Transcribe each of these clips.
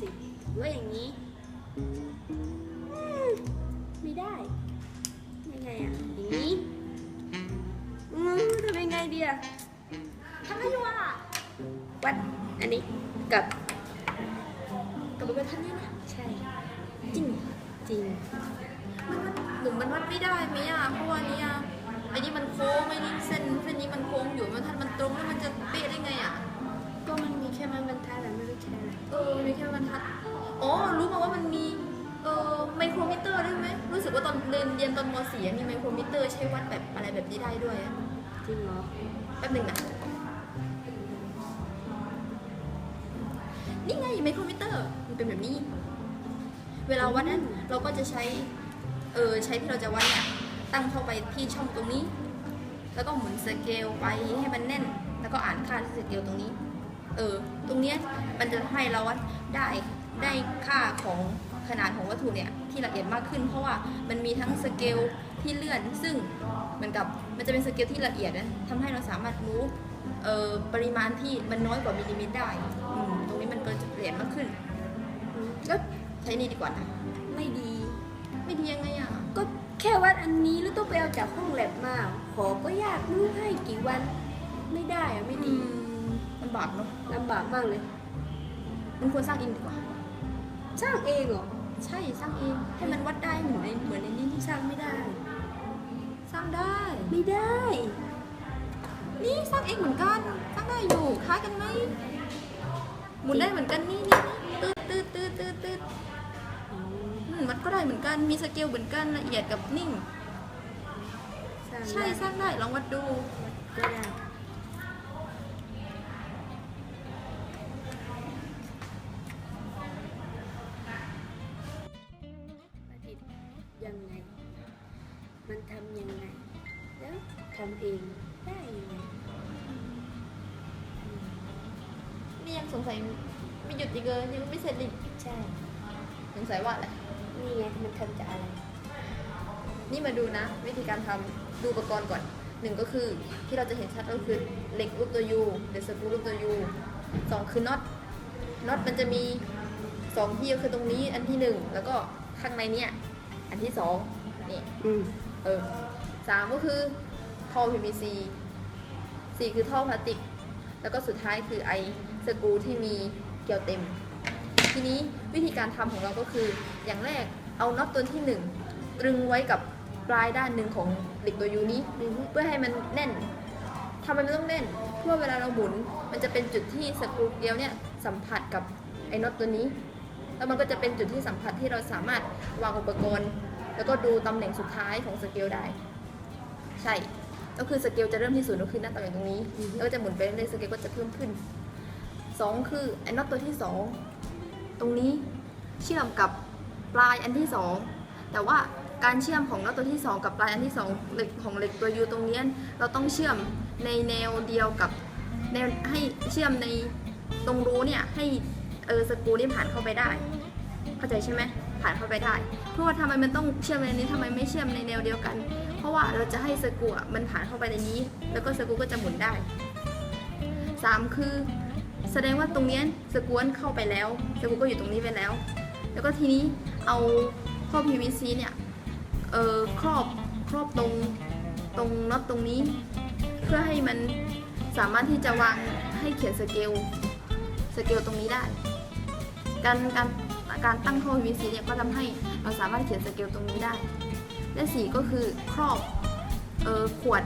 สิหรือว่าอย่างนี้อืมไม่ได้ยังไงอะอย่างนี้อืมทำยังไงดีอะทำให้ดูอะวัดอันนี้กับกับบริเวณท่านนี้นะใช่ จริงเหรอจริงมันวัดหรือมันวัดไม่ได้ไหมอะเพราะว่าเนี้อะไอ้นี่มันโค้งไอ้นี่เส้นเส้นนี้มันโค้งอยู่มันทันมันตรงแล้วมันจะเป๊ะได้ไงอะ เออมีแค่บรรทัด อ๋อ รู้มาว่ามันมีเออไมโครมิเตอร์ด้วยไหม รู้สึกว่าตอนเรียนเรียนตอนม .4 มีไมโครมิเตอร์ใช้วัดแบบอะไรแบบนี้ได้ด้วยอะจริงเหรอ แป๊บหนึ่งนะ นี่ไงไมโครมิเตอร์ มันเป็นแบบนี้ เวลาวัดนั้นเราก็จะใช้ เออใช้ที่เราจะวัดเนี่ยตั้งเข้าไปที่ช่องตรงนี้ แล้วก็หมุนสเกลไปให้มันแน่น แล้วก็อ่านค่าที่สเกลตรงนี้ เออ ตรงเนี้ยมันจะให้เราวัดได้ได้ค่าของขนาดของวัตถุเนี่ยที่ละเอียดมากขึ้น เพราะว่ามันมีทั้งสเกลที่เลื่อน ซึ่งเหมือนกับมันจะเป็นสเกลที่ละเอียดนะทำให้เราสามารถรู้เอ่อปริมาณที่มันน้อยกว่ามิลลิเมตรได้อืมตรงนี้มันก็จะละเอียดมากขึ้นอืมก็ใช้นี่ดีกว่านะไม่ดี ไม่ดียังไงอะ ก็แค่วัดอันนี้แล้วต้องไปเอาจากห้องแลบมา ขอก็ยากไม่รู้ให้กี่วัน ไม่ได้อะไม่อืดีมลำบากเนาะลำบากมากเลยมันควรสร้างเองดีกว่า สร้างเองเหรอ ใช่สร้างเอง ให้มันวัดได้เหมือนในเหมือนในนี้ที่สร้างไม่ได้ สร้างได้ ไม่ได้ นี่สร้างเองเหมือนกัน สร้างได้อยู่คล้ายกันไหมหมุนได้เหมือนกันนี่นี่ตืดตืดตืดตืดตืดอืมวัดก็ได้เหมือนกัน มีสเกลเหมือนกันละเอียดกับนิ่งสร้างใช่ได้สร้างได้ลองวัดดูก็ได้ ทำเองได้ยังไงนี่ยังสงสัยไม่หยุดอีกเลยยังไม่เสร็จอีกใช่สงสัยว่าอะไรนี่ไงมันทำจากอะไร นี่มาดูนะ วิธีการทำดูอุปกรณ์ก่อนหนึ่งก็คือที่เราจะเห็นชัดก็คือเหล็กรูปตัวยูเดสกรูรูปตัวยูสองคือน็อตน็อตมันจะมีสองที่ก็คือตรงนี้อันที่หนึ่งแล้วก็ข้างในเนี่ยอันที่สองนี่อืมเออสามก็คือ ท่อ PVC สี่คือท่อพลาสติก แล้วก็สุดท้ายคือไอสกูที่มีเกลียวเต็ม ทีนี้วิธีการทำของเราก็คือ อย่างแรกเอาน็อตตัวที่หนึ่งตรึงไว้กับปลายด้านหนึ่งของเหล็กตัวยูนี้ เพื่อให้มันแน่นทำไมมันต้องแน่น เพื่อเวลาเราหมุน มันจะเป็นจุดที่สกรูเกลียวเนี่ยสัมผัสกับไอ้น็อตตัวนี้ แล้วมันก็จะเป็นจุดที่สัมผัสที่เราสามารถวางอุปกรณ์ แล้วก็ดูตำแหน่งสุดท้ายของสเกลได้ ใช่ ก็คือสเกลจะเริ่มที่ศูนย์ก็คือหน้าตำแหน่งตรงนี้อือฮึแล้วก็จะหมุนไปเรื่อยๆสเกลก็จะเพิ่มขึ้นสองคือไอ้น็อตตัวที่สองตรงนี้เชื่อมกับปลายอันที่สองแต่ว่าการเชื่อมของน็อตตัวที่สองกับปลายอันที่สองเหล็กของเหล็กตัวยูตรงเนี้ยเราต้องเชื่อมในแนวเดียวกับแนวให้เชื่อมในตรงรูเนี่ยให้เออสกรูนี่ผ่านเข้าไปได้ เข้าใจใช่ไหมผ่านเข้าไปได้เพราะว่าทำไมมันต้องเชื่อมในนี้ทำไมไม่เชื่อมในแนวเดียวกันเพ ราะว่าเราจะให้สกูอะมันผ่านเข้าไปในนี้ แล้วก็สกูก็จะหมุนได้สามคือ แสดงว่าตรงนี้สกรูเข้าไปแล้วสกูก็อยู่ตรงนี้ไปแล้ว แล้วก็ทีนี้เอาท่อ PVC เนี่ยเออครอบครอบตรงตรงน็อตตรงนี้ เพื่อให้มันสามารถที่จะวางให้เขียนสเกลสเกลตรงนี้ได้ การการการตั้งท่อ PVC เนี่ยก็ทำให้เราสามารถเขียนสเกลตรงนี้ได้ และสีก็คือครอบเออขวด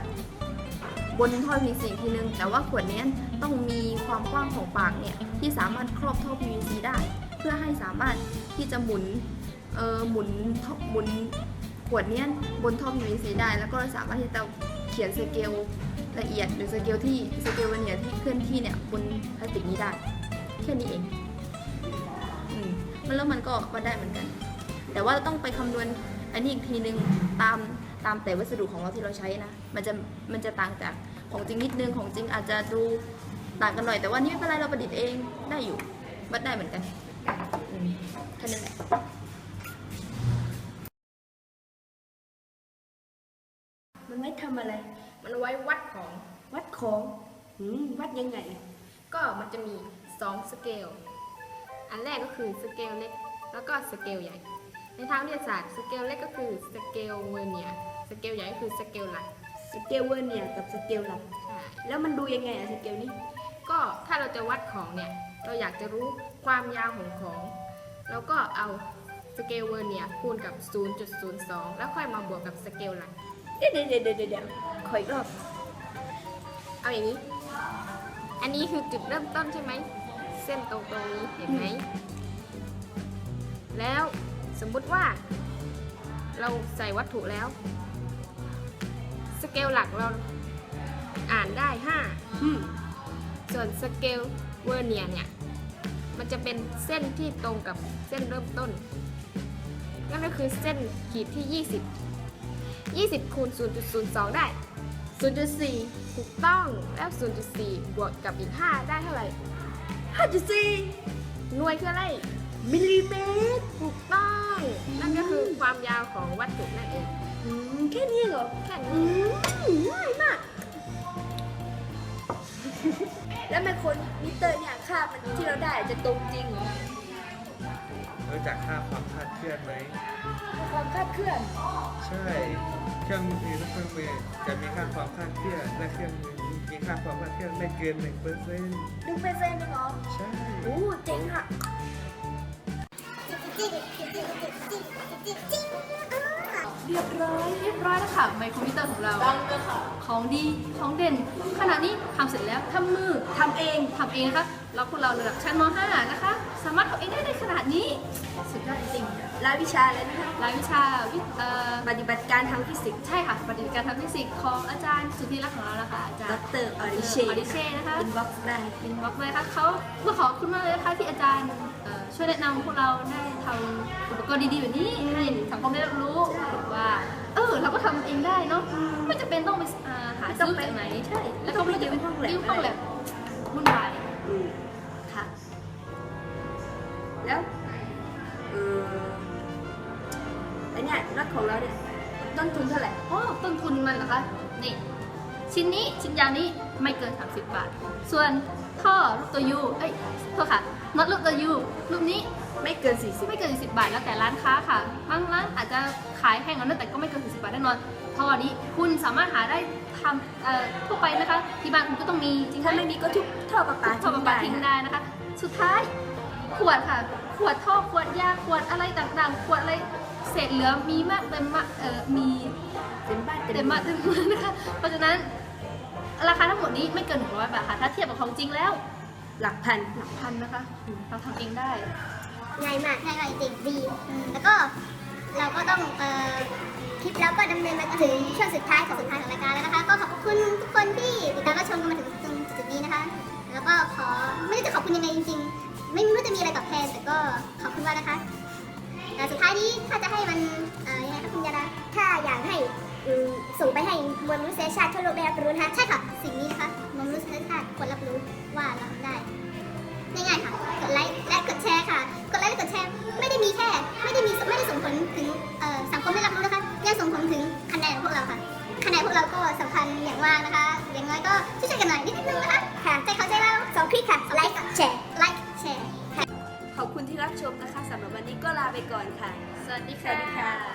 บนท่อ PVC อีทีนึง แต่ว่าขวดนี้ต้องมีความกว้างของปากเนี่ยที่สามารถครอบท่อ PVC ได้ เพื่อให้สามารถที่จะหมุนเออหมุนท่อหมุนขวดนี้บนท่อ PVC ได้ แล้วก็สามารถที่จะเขียนสเกลละเอียดหรือสเกลที่สเกลวันเนียที่เคลื่อนที่เนี่ยบนพลาสติกนี้ได้ แค่นี้เอง อืมแล้วมันก็วัดได้เหมือนกัน แต่ว่าต้องไปคำนวณ อันนี้อีกทีนึงตามตามแต่วัสดุของเราที่เราใช้นะ มันจะมันจะต่างจากของจริงนิดนึงของจริงอาจจะดูต่างกันหน่อยแต่ว่านี่ไม่เป็นไรเราประดิษฐ์เองได้อยู่วัดได้เหมือนกันอืมแค่นั้นแหละมันไว้ทำอะไร มันเอาไว้วัดของวัดของอืมวัดยังไง ก็มันจะมี2สเกล อันแรกก็คือสเกลเล็ก แล้วก็สเกลใหญ่ ในทางวิทยาศาสตร์สเกลเล็กก็คือสเกลเวอร์เนียร์สเกลใหญ่ก็คือสเกลหลักสเกลเวอร์เนี่ยกับสเกลหลักใช่แล้วมันดูยังไงอะสเกลนี้ ก็ถ้าเราจะวัดของเนี่ย เราอยากจะรู้ความยาวของของ เราก็เอาสเกลเวอร์เนียร์คูณกับ 0.02 แล้วค่อยมาบวกกับสเกลหลักเดี๋ยวเดี๋ยวเดี๋ยวเดี๋ยวเดี๋ยวขออีกรอบ เอาอย่างนี้ อันนี้คือจุดเริ่มต้นใช่ไหม เส้นตรงตรงนี้เห็นไหม แล้ว สมมุติว่า เราใส่วัตถุแล้ว สเกลหลักเราอ่านได้อืม5ส่วนสเกลเวอร์เนียร์เนี่ย มันจะเป็นเส้นที่ตรงกับเส้นเริ่มต้น นั่นก็คือเส้นขีดที่ 20 20 คูณ 0.02 ได้ 0.4 ถูกต้องแล้ว 0.4 บวกกับอีก 5 ได้เท่าไหร่ 5.4 หน่วยคืออะไร มิลลิเมตรามยาวของวัตถุนั่นเองอืมแค่นี้เหรอแค่อืนี้มง่ายมาก แล้วไมโครมิเตอร์เนี่ยค่ามันที่เราได้จะตรงจริงเหรอรู้จักค่าความคลาดเคลื่อนไหม ความคลาดเคลื่อน ใช่ เครื่องมือทุกเครื่องมือจะมีค่าความคลาดเคลื่อนและเครื่องมือมีค่าความคลาดเคลื่อนไม่เกินหนึ่งเปอร์เซ็นต์หนึ่งเปอร์เซ็นต์เองเหรอใช่ โอ้เจ๋งอะ เรียบร้อยเรียบร้อยแล้วค่ะไมโครมิเตอร์ของเราของดีของเด่น ขณะนี้ทำเสร็จแล้วทำมือทำเองทำเองนะคะแล้วพวกเราระดับชั้นม .5 นะคะ สามารถทำเองได้ในขนาดนี้ สุดยอดจริง รายวิชาเลยนะคะๆรายวิชาวิทย์เอ่อปฏิบัติการทางฟิสิกส์ ใช่ค่ะ ปฏิบัติการทางฟิสิกส์ของอาจารย์สุธีรักษ์ของเราละค่ะอาจารดย์รออริเชออริเช่นะคะอินบ็อกซ์ได้เป็นบล็อกเลยค่ะเขาเพื่อขอบคุณมากเลยนะคะที่อาจารย์เอ่อช่วยแนะนำพวกเราได้ทำอุปกรณ์ดีๆแบบนี้ให้สังคมได้รับรู้ว่า เออเราก็ทำเองได้เนาะ ไม่จำเป็นต้องไปอ่าหาไม่ต้อซื้งอไปจากไหน ใช่ แล้วก็ไม่ไม่ต้องไปยืมห้องแล็บยืมห้องแลบวุ่นวาย นทุนเท่าไหร่อ๋อต้นทุนมันเหรอคะ นี่ ชิ้นนี้ชิ้นยางนี้ไม่เกิน 30 บาท ส่วนท่อลูกตัวยูเอ้ยโทษค่ะน็อตลูกตัวยูลูกนี้ไม่เกิน 40 ไม่เกิน 40 บาท แล้วแต่ร้านค้าค่ะ บางร้านอาจจะขายแพงกว่านั้นแต่ก็ไม่เกิน 40 บาทแน่นอนท่อนี้คุณสามารถหาได้ทำเอ่อทั่วไปนะคะ ที่บ้านคุณก็ต้องมีจริงไหมถ้าไม่มีก็ทุบท่อประปาท่อประปาทิ้งได้นะคะ สุดท้ายขวดค่ะ ขวดท่อขวดยาขวดอะไรต่างๆ ขวดอะไรเศษเหลือมีมากเต็มมากเอ่อมีเต็มบ้านเต็มมากเต็มเมืองนะคะเพราะฉะนั้นราคาทั้งหมดนี้ไม่เกิน100บาทค่ะถ้าเทียบกับของจริงแล้ว หลักพันหลักพันนะคะอืมเราทำเองได้ง่ายมากง่ายมากจริงๆดีแล้วก็เราก็ต้องเอ่อคลิปแล้วก็ดำเนินมาถึงช่วงสุดท้ายของสุดท้ายของรายการแล้วนะคะ ก็ขอบคุณทุกคนที่ติดตามรับชมกันมาถึงตรงจุดนี้นะคะ แล้วก็ขอไม่รู้จะขอบคุณยังไงจริงๆ ไม่รู้จะมีอะไรตอบแทนแต่ก็ขอบคุณมากนะคะแต่สุดท้ายนี้ถ้าจะให้มันยังไงคะคุณยาดาถ้าอยากให้ส่งไปให้มวลมนุษยชาติทั่วโลกได้รับรู้นะคะใช่ค่ะ สิ่งนี้นะคะมวลมนุษยชาติควรรับรู้ว่าเราทำได้ง่ายๆค่ะ กดไลค์และกดแชร์ค่ะ กดไลค์และกดแชร์ไม่ได้มีแค่ ไม่ได้มีไม่ได้ส่งผลถึงสังคมได้รับรู้นะคะยังส่งผลถึงคะแนนของพวกเราค่ะคะแนนพวกเราก็สำคัญอย่างมากนะคะ อย่างน้อยก็ช่วยกันหน่อยนิดนึงนะคะ ชมนะคะสำหรับวันนี้ก็ลาไปก่อนค่ะ สวัสดีสค่ะวัสดีค่ะ